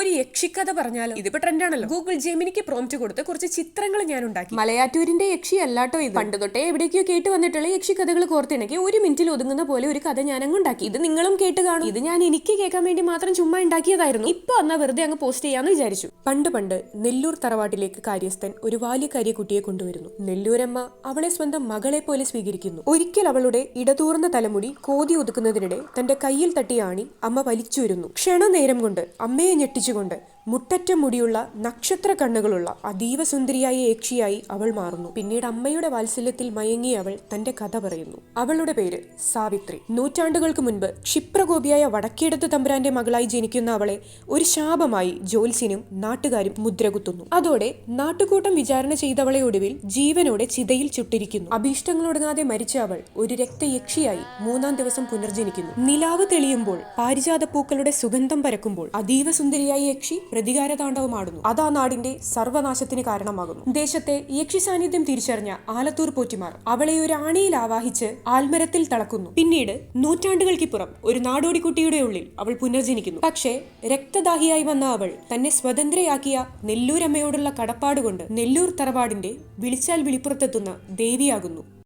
ഒരു യക്ഷിക്കഥ പറഞ്ഞാലോ? ഇതിപ്പോ ട്രെൻഡാണല്ലോ. ഗൂഗിൾ ജെമിനിക്ക് പ്രോംപ്റ്റ് കൊടുത്ത് കുറച്ച് ചിത്രങ്ങൾ ഞാൻ ഉണ്ടാക്കി മലയാറ്റൂരിന്റെ യക്ഷി അല്ലാട്ടോ ഇത്? പണ്ട് തൊട്ടേ എവിടേക്കോ കേട്ട് വന്നിട്ടുള്ള യക്ഷി കഥകൾ കോർത്തിണക്കി ഒരു മിനിറ്റിൽ ഒതുങ്ങുന്ന പോലെ ഒരു കഥ ഞാൻ അങ്ങ് ഉണ്ടാക്കി ഇത് നിങ്ങളും കേട്ട് കാണും. ഇത് ഞാൻ എനിക്ക് കേൾക്കാൻ വേണ്ടി മാത്രം ചുമ്മാ ഉണ്ടാക്കിയതായിരുന്നു. ഇപ്പൊ എന്നാ വെറുതെ അങ്ങ് പോസ്റ്റ് ചെയ്യാന്ന് വിചാരിച്ചു. പണ്ട് പണ്ട് നെല്ലൂർ തറവാട്ടിലേക്ക് കാര്യസ്ഥൻ ഒരു ബാല്യക്കാരിയെ കുട്ടിയെ കൊണ്ടുവരുന്നു. നെല്ലൂരമ്മ അവളെ സ്വന്തം മകളെ പോലെ സ്വീകരിക്കുന്നു. ഒരിക്കൽ അവളുടെ ഇടതൂർന്ന തലമുടി കോതി ഒതുക്കുന്നതിനിടെ തന്റെ കയ്യിൽ തട്ടിയാണി അമ്മ വലിച്ചുവരുന്നു ക്ഷണനേരം കൊണ്ട് അമ്മയെ ഞെട്ടിച്ചുകൊണ്ട് മുട്ടറ്റ മുടിയുള്ള നക്ഷത്ര കണ്ണുകളുള്ള അതീവ സുന്ദരിയായ യക്ഷിയായി അവൾ മാറുന്നു. പിന്നീട് അമ്മയുടെ വാത്സല്യത്തിൽ മയങ്ങി അവൾ തന്റെ കഥ പറയുന്നു. അവളുടെ പേര് സാവിത്രി. നൂറ്റാണ്ടുകൾക്ക് മുൻപ് ക്ഷിപ്രകോപിയായ വടക്കേടത്ത് തമ്പുരാന്റെ മകളായി ജനിക്കുന്ന അവളെ ഒരു ശാപമായി ജോൽസിനും നാട്ടുകാരും മുദ്രകുത്തുന്നു. അതോടെ നാട്ടുകൂട്ടം വിചാരണ ചെയ്തവളെ ഒടുവിൽ ജീവനോടെ ചിതയിൽ ചുട്ടിരിക്കുന്നു. അഭീഷ്ടങ്ങളൊടുങ്ങാതെ മരിച്ച അവൾ ഒരു രക്തയക്ഷിയായി മൂന്നാം ദിവസം പുനർജനിക്കുന്നു. നിലാവ് തെളിയുമ്പോൾ പാരിജാത പൂക്കളുടെ സുഗന്ധം പരക്കുമ്പോൾ അതീവ സുന്ദരിയായ യക്ഷി പ്രതികാര താണ്ഡവമാടുന്നു അതാ നാടിന്റെ സർവനാശത്തിന് കാരണമാകുന്നു. ദേശത്തെ യക്ഷി സാന്നിധ്യം തിരിച്ചറിഞ്ഞ ആലത്തൂർ പോറ്റിമാർ അവളെ ഒരു ആണിയിൽ ആവാഹിച്ച് ആൽമരത്തിൽ തളക്കുന്നു. പിന്നീട് നൂറ്റാണ്ടുകൾക്കിപ്പുറം ഒരു നാടോടിക്കുട്ടിയുടെ ഉള്ളിൽ അവൾ പുനർജനിക്കുന്നു. പക്ഷേ രക്തദാഹിയായി വന്ന അവൾ തന്നെ സ്വതന്ത്രയാക്കിയ നെല്ലൂരമ്മയോടുള്ള കടപ്പാടുകൊണ്ട് നെല്ലൂർ തറവാടിന്റെ വിളിച്ചാൽ വിളിപ്പുറത്തെത്തുന്ന ദേവിയാകുന്നു.